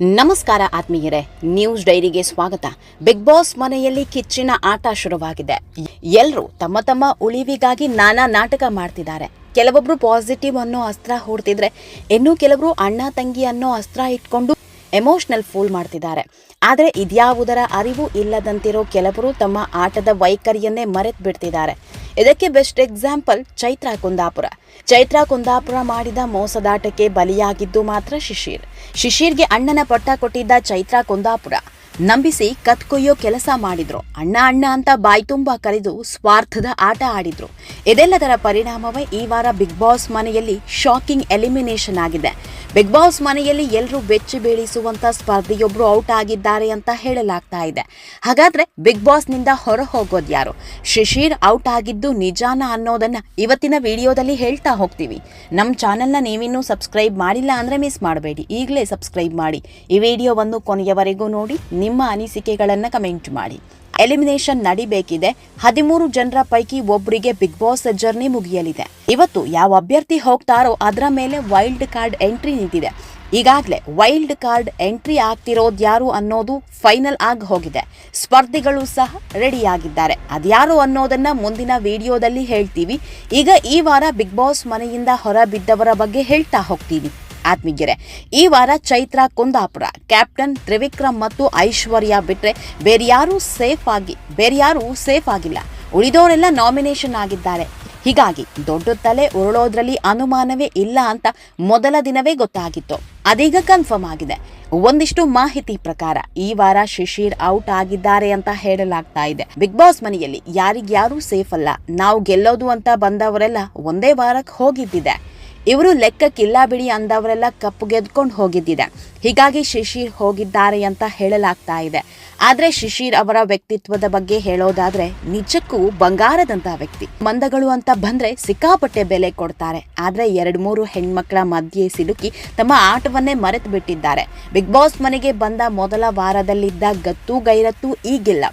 ನಮಸ್ಕಾರ ಆತ್ಮೀಯರೇ, ನ್ಯೂಸ್ ಡೈರಿಗೆ ಸ್ವಾಗತ. ಬಿಗ್ ಬಾಸ್ ಮನೆಯಲ್ಲಿ ಕಿಚ್ಚಿನ ಆಟ ಶುರುವಾಗಿದೆ. ಎಲ್ಲರೂ ತಮ್ಮ ತಮ್ಮ ಉಳಿವಿಗಾಗಿ ನಾನಾ ನಾಟಕ ಮಾಡ್ತಿದ್ದಾರೆ. ಕೆಲವೊಬ್ರು ಪಾಸಿಟಿವ್ ಅನ್ನೋ ಅಸ್ತ್ರ ಹೂಡ್ತಿದ್ರೆ, ಇನ್ನು ಕೆಲವರು ಅಣ್ಣ ತಂಗಿ ಅನ್ನೋ ಅಸ್ತ್ರ ಇಟ್ಕೊಂಡು ಎಮೋಷನಲ್ ಫೂಲ್ ಮಾಡ್ತಿದ್ದಾರೆ. ಆದರೆ ಇದ್ಯಾವುದರ ಅರಿವು ಇಲ್ಲದಂತಿರೋ ಕೆಲವರು ತಮ್ಮ ಆಟದ ವೈಖರಿಯನ್ನೇ ಮರೆತು ಬಿಡ್ತಿದ್ದಾರೆ ಇದಕ್ಕೆ ಬೆಸ್ಟ್ ಎಕ್ಸಾಂಪಲ್ ಚೈತ್ರಾ ಕುಂದಾಪುರ. ಚೈತ್ರಾ ಕುಂದಾಪುರ ಮಾಡಿದ ಮೋಸದಾಟಕ್ಕೆ ಬಲಿಯಾಗಿದ್ದು ಮಾತ್ರ ಶಿಶಿರ್. ಶಿಶಿರ್ಗೆ ಅಣ್ಣನ ಪಟ್ಟ ಕೊಟ್ಟಿದ್ದ ಚೈತ್ರಾ ಕುಂದಾಪುರ. ನಂಬಿಸಿ ಕತ್ಕೊಯ್ಯೋ ಕೆಲಸ ಮಾಡಿದ್ರು. ಅಣ್ಣ ಅಣ್ಣ ಅಂತ ಬಾಯಿ ತುಂಬ ಕರೆದು ಸ್ವಾರ್ಥದ ಆಟ ಆಡಿದ್ರು. ಇದೆಲ್ಲದರ ಪರಿಣಾಮವೇ ಈ ವಾರ ಬಿಗ್ ಬಾಸ್ ಮನೆಯಲ್ಲಿ ಶಾಕಿಂಗ್ ಎಲಿಮಿನೇಷನ್ ಆಗಿದೆ. ಬಿಗ್ ಬಾಸ್ ಮನೆಯಲ್ಲಿ ಎಲ್ಲರೂ ಬೆಚ್ಚಿ ಬೀಳಿಸುವಂತ ಸ್ಪರ್ಧಿಯೊಬ್ರು ಔಟ್ ಆಗಿದ್ದಾರೆ ಅಂತ ಹೇಳಲಾಗ್ತಾ ಇದೆ. ಹಾಗಾದ್ರೆ ಬಿಗ್ ಬಾಸ್ನಿಂದ ಹೊರ ಹೋಗೋದು ಯಾರು? ಶಿಶಿರ್ ಔಟ್ ಆಗಿದ್ದು ನಿಜಾನ ಅನ್ನೋದನ್ನ ಇವತ್ತಿನ ವಿಡಿಯೋದಲ್ಲಿ ಹೇಳ್ತಾ ಹೋಗ್ತೀವಿ. ನಮ್ಮ ಚಾನೆಲ್ನ ನೀವಿನ್ನೂ ಸಬ್ಸ್ಕ್ರೈಬ್ ಮಾಡಿಲ್ಲ ಅಂದ್ರೆ ಮಿಸ್ ಮಾಡಬೇಡಿ. ಈಗಲೇ ಸಬ್ಸ್ಕ್ರೈಬ್ ಮಾಡಿ. ಈ ವಿಡಿಯೋವನ್ನು ಕೊನೆಯವರೆಗೂ ನೋಡಿ, ನಿಮ್ಮ ಅನಿಸಿಕೆಗಳನ್ನು ಕಮೆಂಟ್ ಮಾಡಿ. ಎಲಿಮಿನೇಷನ್ ನಡಿಬೇಕಿದೆ. ಹದಿಮೂರು ಜನರ ಪೈಕಿ ಒಬ್ಬರಿಗೆ ಬಿಗ್ ಬಾಸ್ ಜರ್ನಿ ಮುಗಿಯಲಿದೆ. ಇವತ್ತು ಯಾವ ಅಭ್ಯರ್ಥಿ ಹೋಗ್ತಾರೋ ಅದರ ಮೇಲೆ ವೈಲ್ಡ್ ಕಾರ್ಡ್ ಎಂಟ್ರಿ ನಿಂತಿದೆ. ಈಗಾಗಲೇ ವೈಲ್ಡ್ ಕಾರ್ಡ್ ಎಂಟ್ರಿ ಆಗ್ತಿರೋದು ಯಾರು ಅನ್ನೋದು ಫೈನಲ್ ಆಗಿ ಹೋಗಿದೆ. ಸ್ಪರ್ಧಿಗಳು ಸಹ ರೆಡಿಯಾಗಿದ್ದಾರೆ. ಅದ್ಯಾರು ಅನ್ನೋದನ್ನ ಮುಂದಿನ ವಿಡಿಯೋದಲ್ಲಿ ಹೇಳ್ತೀವಿ. ಈಗ ಈ ವಾರ ಬಿಗ್ ಬಾಸ್ ಮನೆಯಿಂದ ಹೊರಬಿದ್ದವರ ಬಗ್ಗೆ ಹೇಳ್ತಾ ಹೋಗ್ತೀವಿ. ಆತ್ಮೀಯರೇ, ಈ ವಾರ ಚೈತ್ರ ಕುಂದಾಪುರ, ಕ್ಯಾಪ್ಟನ್ ತ್ರಿವಿಕ್ರಮ್ ಮತ್ತು ಐಶ್ವರ್ಯ ಬಿಟ್ರೆ ಬೇರ್ಯಾರೂ ಸೇಫ್ ಆಗಿ ಬೇರ್ಯಾರೂ ಸೇಫ್ ಆಗಿಲ್ಲ. ಉಳಿದವರೆಲ್ಲ ನಾಮಿನೇಷನ್ ಆಗಿದ್ದಾರೆ. ಹೀಗಾಗಿ ದೊಡ್ಡ ತಲೆ ಉರುಳೋದ್ರಲ್ಲಿ ಅನುಮಾನವೇ ಇಲ್ಲ ಅಂತ ಮೊದಲ ದಿನವೇ ಗೊತ್ತಾಗಿತ್ತು. ಅದೀಗ ಕನ್ಫರ್ಮ್ ಆಗಿದೆ. ಒಂದಿಷ್ಟು ಮಾಹಿತಿ ಪ್ರಕಾರ ಈ ವಾರ ಶಿಶಿರ್ ಔಟ್ ಆಗಿದ್ದಾರೆ ಅಂತ ಹೇಳಲಾಗ್ತಾ ಇದೆ. ಬಿಗ್ ಬಾಸ್ ಮನೆಯಲ್ಲಿ ಯಾರಿಗ್ಯಾರೂ ಸೇಫ್ ಅಲ್ಲ. ನಾವು ಗೆಲ್ಲೋದು ಅಂತ ಬಂದವರೆಲ್ಲ ಒಂದೇ ವಾರಕ್ಕೆ ಹೋಗಿದ್ದಿದೆ. ಇವರು ಲೆಕ್ಕಕ್ಕಿಲ್ಲ ಬಿಡಿ ಅಂದವರೆಲ್ಲ ಕಪ್ಪು ಗೆದ್ಕೊಂಡು ಹೋಗಿದ್ದಿದೆ. ಹೀಗಾಗಿ ಶಿಶಿರ್ ಹೋಗಿದ್ದಾರೆ ಅಂತ ಹೇಳಲಾಗ್ತಾ ಇದೆ. ಆದರೆ ಶಿಶಿರ್ ಅವರ ವ್ಯಕ್ತಿತ್ವದ ಬಗ್ಗೆ ಹೇಳೋದಾದ್ರೆ ನಿಜಕ್ಕೂ ಬಂಗಾರದಂತಹ ವ್ಯಕ್ತಿ. ಮಂದಗಳು ಅಂತ ಬಂದ್ರೆ ಸಿಕ್ಕಾಪಟ್ಟೆ ಬೆಲೆ ಕೊಡ್ತಾರೆ. ಆದರೆ ಎರಡು ಮೂರು ಹೆಣ್ಮಕ್ಳ ಮಧ್ಯೆ ಸಿಲುಕಿ ತಮ್ಮ ಆಟವನ್ನೇ ಮರೆತು ಬಿಟ್ಟಿದ್ದಾರೆ ಬಿಗ್ ಬಾಸ್ ಮನೆಗೆ ಬಂದ ಮೊದಲ ವಾರದಲ್ಲಿದ್ದ ಗತ್ತು ಗೈರತ್ತು ಈಗಿಲ್ಲ.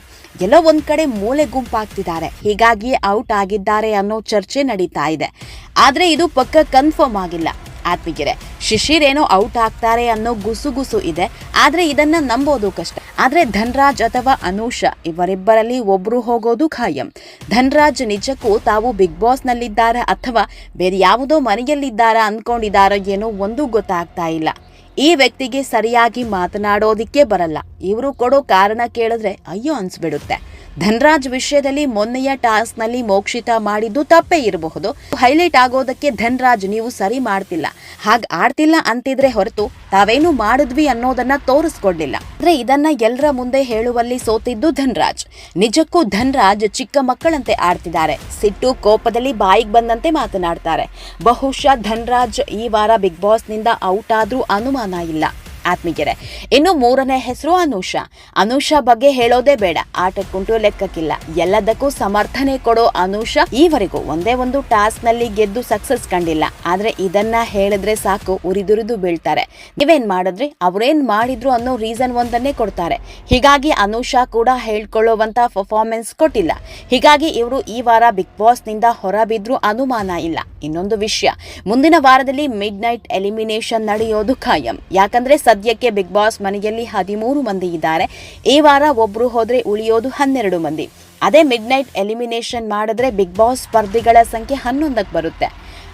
ಎಲ್ಲೋ ಒಂದ್ ಕಡೆ ಮೂಲೆ ಗುಂಪಾಗ್ತಿದ್ದಾರೆ. ಹೀಗಾಗಿ ಔಟ್ ಆಗಿದ್ದಾರೆ ಅನ್ನೋ ಚರ್ಚೆ ನಡೀತಾ ಇದೆ. ಆದ್ರೆ ಇದು ಪಕ್ಕ ಕನ್ಫರ್ಮ್ ಆಗಿಲ್ಲ. ಆತ್ಮೀಗೆರೆ ಶಿಶಿರ್ ಏನೋ ಔಟ್ ಆಗ್ತಾರೆ ಅನ್ನೋ ಗುಸುಗುಸು ಇದೆ. ಆದ್ರೆ ಇದನ್ನ ನಂಬೋದು ಕಷ್ಟ. ಆದ್ರೆ ಧನ್ರಾಜ್ ಅಥವಾ ಅನೂಷ ಇವರಿಬ್ಬರಲ್ಲಿ ಒಬ್ರು ಹೋಗೋದು ಖಾಯಂ. ಧನ್ರಾಜ್ ನಿಜಕ್ಕೂ ತಾವು ಬಿಗ್ ಬಾಸ್ ನಲ್ಲಿದ್ದಾರಾ ಅಥವಾ ಬೇರೆ ಯಾವುದೋ ಮನೆಯಲ್ಲಿದ್ದಾರಾ ಅನ್ಕೊಂಡಿದ್ದಾರೋ ಏನೋ ಒಂದು ಗೊತ್ತಾಗ್ತಾ ಇಲ್ಲ. ಈ ವ್ಯಕ್ತಿಗೆ ಸರಿಯಾಗಿ ಮಾತನಾಡೋದಿಕ್ಕೆ ಬರಲ್ಲ. ಇವರು ಕೊಡೋ ಕಾರಣ ಕೇಳಿದ್ರೆ ಅಯ್ಯೋ ಅನ್ಸ್ಬಿಡುತ್ತೆ. ಧನ್ರಾಜ್ ವಿಷಯದಲ್ಲಿ ಮೊನ್ನೆಯ ಟಾಸ್ಕ್ನಲ್ಲಿ ಮೋಕ್ಷಿತ ಮಾಡಿದ್ದು ತಪ್ಪೇ ಇರಬಹುದು. ಹೈಲೈಟ್ ಆಗೋದಕ್ಕೆ ಧನ್ರಾಜ್ ನೀವು ಸರಿ ಮಾಡ್ತಿಲ್ಲ. ಹಾಗೆ ಆಡ್ತಿಲ್ಲ ಅಂತಿದ್ರೆ ಹೊರತು ತಾವೇನು ಮಾಡಿದ್ವಿ ಅನ್ನೋದನ್ನ ತೋರಿಸ್ಕೊಡ್ಲಿಲ್ಲ. ಅಂದ್ರೆ ಇದನ್ನ ಎಲ್ಲರ ಮುಂದೆ ಹೇಳುವಲ್ಲಿ ಸೋತಿದ್ದು ಧನ್ರಾಜ್. ನಿಜಕ್ಕೂ ಧನ್ರಾಜ್ ಚಿಕ್ಕ ಮಕ್ಕಳಂತೆ ಆಡ್ತಿದ್ದಾರೆ. ಸಿಟ್ಟು ಕೋಪದಲ್ಲಿ ಬಾಯಿಗೆ ಬಂದಂತೆ ಮಾತನಾಡ್ತಾರೆ. ಬಹುಶಃ ಧನ್ರಾಜ್ ಈ ವಾರ ಬಿಗ್ ಬಾಸ್ನಿಂದ ಔಟ್ ಆದ್ರೂ ಅನುಮಾನ ಇಲ್ಲ. ಆತ್ಮೀಯರೇ. ಇನ್ನು ಮೂರನೇ ಹೆಸರು ಅನುಷಾ. ಅನುಷಾ ಬಗ್ಗೆ ಹೇಳೋದೇ ಬೇಡ. ಆಟಕ್ಕುಂಟು ಲೆಕ್ಕಕ್ಕಿಲ್ಲ. ಎಲ್ಲದಕ್ಕೂ ಸಮರ್ಥನೆ ಕೊಡೋ ಅನುಷಾ ಈವರೆಗೂ ಒಂದೇ ಒಂದು ಟಾಸ್ಕ್ನಲ್ಲಿ ಗೆದ್ದು ಸಕ್ಸಸ್ ಕಂಡಿಲ್ಲ. ಆದ್ರೆ ಇದನ್ನ ಹೇಳಿದ್ರೆ ಸಾಕು, ಉರಿದುರಿದು ಬೀಳ್ತಾರೆ. ನೀವೇನ್ ಮಾಡಿದ್ರಿ? ಅವ್ರೇನ್ ಮಾಡಿದ್ರು ಅನ್ನೋ ರೀಸನ್ ಒಂದನ್ನೇ ಕೊಡ್ತಾರೆ. ಹೀಗಾಗಿ ಅನುಷಾ ಕೂಡ ಹೇಳ್ಕೊಳ್ಳುವಂತ ಪರ್ಫಾರ್ಮೆನ್ಸ್ ಕೊಟ್ಟಿಲ್ಲ. ಹೀಗಾಗಿ ಇವರು ಈ ವಾರ ಬಿಗ್ ಬಾಸ್ನಿಂದ ಹೊರಬಿದ್ರು ಅನುಮಾನ ಇಲ್ಲ. ಇನ್ನೊಂದು ವಿಷಯ. ಮುಂದಿನ ವಾರದಲ್ಲಿ ಮಿಡ್ ನೈಟ್ ಎಲಿಮಿನೇಷನ್ ನಡೆಯೋದು ಖಾಯಂ. ಯಾಕಂದ್ರೆ ಸದ್ಯಕ್ಕೆ ಬಿಗ್ ಬಾಸ್ ಮನೆಯಲ್ಲಿ ಹದಿಮೂರು ಮಂದಿ ಇದ್ದಾರೆ. ಈ ವಾರ ಒಬ್ರು ಹೋದ್ರೆ ಉಳಿಯೋದು ಹನ್ನೆರಡು ಮಂದಿ. ಅದೇ ಮಿಡ್ ನೈಟ್ ಎಲಿಮಿನೇಷನ್ ಮಾಡಿದ್ರೆ ಬಿಗ್ ಬಾಸ್ ಸ್ಪರ್ಧಿಗಳ ಸಂಖ್ಯೆ ಹನ್ನೊಂದಕ್ಕೆ ಬರುತ್ತೆ.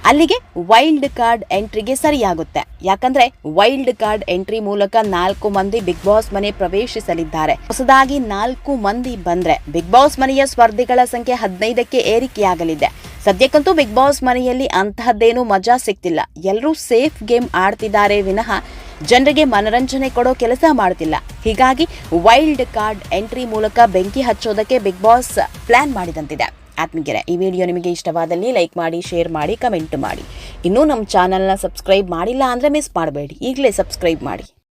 ಅಲ್ಲಿಗೆ ವೈಲ್ಡ್ ಕಾರ್ಡ್ ಎಂಟ್ರಿಗೆ ಸರಿಯಾಗುತ್ತೆ. ಯಾಕಂದ್ರೆ ವೈಲ್ಡ್ ಕಾರ್ಡ್ ಎಂಟ್ರಿ ಮೂಲಕ ನಾಲ್ಕು ಮಂದಿ ಬಿಗ್ ಬಾಸ್ ಮನೆ ಪ್ರವೇಶಿಸಲಿದ್ದಾರೆ. ಹೊಸದಾಗಿ ನಾಲ್ಕು ಮಂದಿ ಬಂದ್ರೆ ಬಿಗ್ ಬಾಸ್ ಮನೆಯ ಸ್ಪರ್ಧಿಗಳ ಸಂಖ್ಯೆ ಹದಿನೈದಕ್ಕೆ ಏರಿಕೆಯಾಗಲಿದೆ. ಸದ್ಯಕ್ಕಂತೂ ಬಿಗ್ ಬಾಸ್ ಮನೆಯಲ್ಲಿ ಅಂತಹದ್ದೇನೂ ಮಜಾ ಸಿಗ್ತಿಲ್ಲ ಎಲ್ಲರೂ ಸೇಫ್ ಗೇಮ್ ಆಡ್ತಿದ್ದಾರೆ ವಿನಃ ಜನರಿಗೆ ಮನರಂಜನೆ ಕೊಡೋ ಕೆಲಸ ಮಾಡುತ್ತಿಲ್ಲ ಹೀಗಾಗಿ ವೈಲ್ಡ್ ಕಾರ್ಡ್ ಎಂಟ್ರಿ ಮೂಲಕ ಬೆಂಕಿ ಹಚ್ಚೋದಕ್ಕೆ ಬಿಗ್ ಬಾಸ್ ಪ್ಲಾನ್ ಮಾಡಿದಂತಿದೆ. ಆತ್ಮೀಗೆರೆ ಈ ವಿಡಿಯೋ ನಿಮಗೆ ಇಷ್ಟವಾದಲ್ಲಿ ಲೈಕ್ ಮಾಡಿ, ಶೇರ್ ಮಾಡಿ, ಕಮೆಂಟ್ ಮಾಡಿ. ಇನ್ನೂ ನಮ್ಮ ಚಾನಲ್ನ ಸಬ್ಸ್ಕ್ರೈಬ್ ಮಾಡಿಲ್ಲ ಅಂದರೆ ಮಿಸ್ ಮಾಡಬೇಡಿ. ಈಗಲೇ ಸಬ್ಸ್ಕ್ರೈಬ್ ಮಾಡಿ.